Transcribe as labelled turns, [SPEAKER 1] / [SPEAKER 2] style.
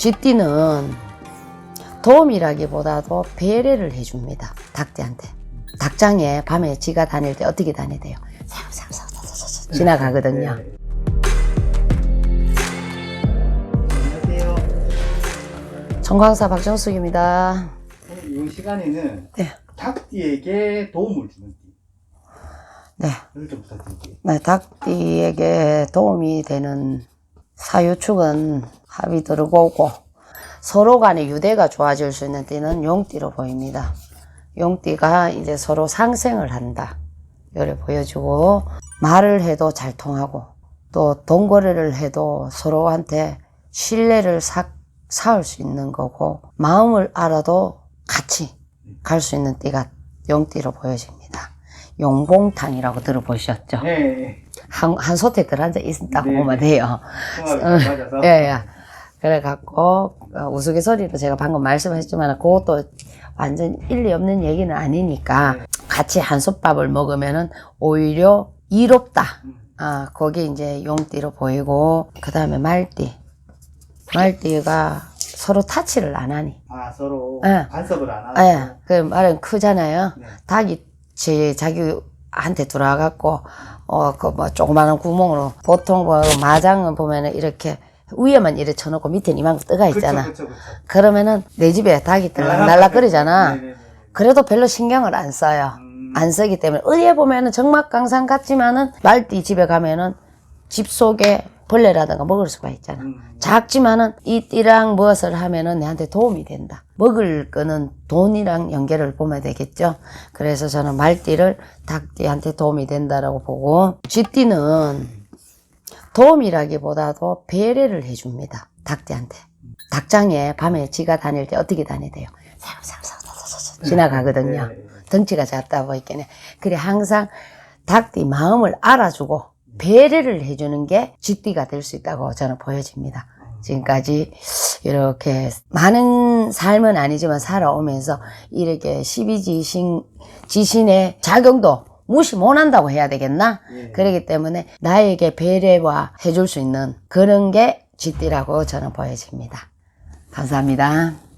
[SPEAKER 1] 쥐띠는 도움이라기보다도 배려를 해줍니다. 닭띠한테. 닭장에 밤에 지가 다닐 때 어떻게 다니대요? 사사사사사 지나가거든요.
[SPEAKER 2] 네. 안녕하세요.
[SPEAKER 1] 청광사 박정숙입니다.
[SPEAKER 2] 이 시간에는
[SPEAKER 1] 네.
[SPEAKER 2] 닭띠에게 도움을 주는 띠.
[SPEAKER 1] 네. 네, 닭띠에게 도움이 되는 사유축은 합이 들어오고 서로 간의 유대가 좋아질 수 있는 띠는 용띠로 보입니다. 용띠가 이제 서로 상생을 한다. 이를 보여주고 말을 해도 잘 통하고 또 돈거래를 해도 서로한테 신뢰를 사, 쌓을 수 있는 거고 마음을 알아도 같이 갈 수 있는 띠가 용띠로 보여집니다. 용봉탕이라고 들어보셨죠?
[SPEAKER 2] 네.
[SPEAKER 1] 한, 한 소태 들어앉아 있다고
[SPEAKER 2] 네.
[SPEAKER 1] 보면 돼요.
[SPEAKER 2] 통합이 잘 맞아서.
[SPEAKER 1] 예, 예. 그래갖고, 어, 우스갯소리로 제가 방금 말씀했지만, 그것도 완전 일리 없는 얘기는 아니니까,
[SPEAKER 2] 네.
[SPEAKER 1] 같이 한솥밥을 먹으면은 오히려 이롭다.
[SPEAKER 2] 음.
[SPEAKER 1] 아, 거기 이제 용띠로 보이고, 그 다음에 말띠. 말띠가 서로 타치를 안 하니.
[SPEAKER 2] 아, 서로
[SPEAKER 1] 네.
[SPEAKER 2] 간섭을 안 하고.
[SPEAKER 1] 예, 그 말은 크잖아요.
[SPEAKER 2] 네.
[SPEAKER 1] 닭이 제 자기 한테 들어와갖고 어 그 뭐 조그마한 구멍으로 보통 그 마장은 보면은 이렇게 위에만 이렇게 쳐놓고 밑에는 이만큼 뜨가 있잖아.
[SPEAKER 2] 그쵸, 그쵸, 그쵸.
[SPEAKER 1] 그러면은 내 집에 닭이 들락날락거리잖아.
[SPEAKER 2] 네네네.
[SPEAKER 1] 그래도 별로 신경을 안 써요.
[SPEAKER 2] 음.
[SPEAKER 1] 안 쓰기 때문에 의에 보면은 정막강산 같지만은 말띠 집에 가면은 집 속에 벌레라든가 먹을 수가 있잖아.
[SPEAKER 2] 음.
[SPEAKER 1] 작지만은 이 띠랑 무엇을 하면은 내한테 도움이 된다. 먹을 거는 돈이랑 연결을 보면 되겠죠. 그래서 저는 말띠를 닭띠한테 도움이 된다라고 보고 쥐띠는 도움이라기보다도 배려를 해줍니다. 닭띠한테. 닭장에 밤에 지가 다닐 때 어떻게 다니대요? 사사사사사 지나가거든요.
[SPEAKER 2] 네.
[SPEAKER 1] 덩치가 작다 보이겠네. 그래 항상 닭띠 마음을 알아주고 배려를 해주는 게 쥐띠가 될 수 있다고 저는 보여집니다. 지금까지 이렇게 많은 삶은 아니지만 살아오면서 이렇게 12지신, 지신의 작용도 무시 못 한다고 해야 되겠나?
[SPEAKER 2] 예.
[SPEAKER 1] 그렇기 때문에 나에게 배려와 해줄 수 있는 그런 게 쥐띠라고 저는 보여집니다. 감사합니다.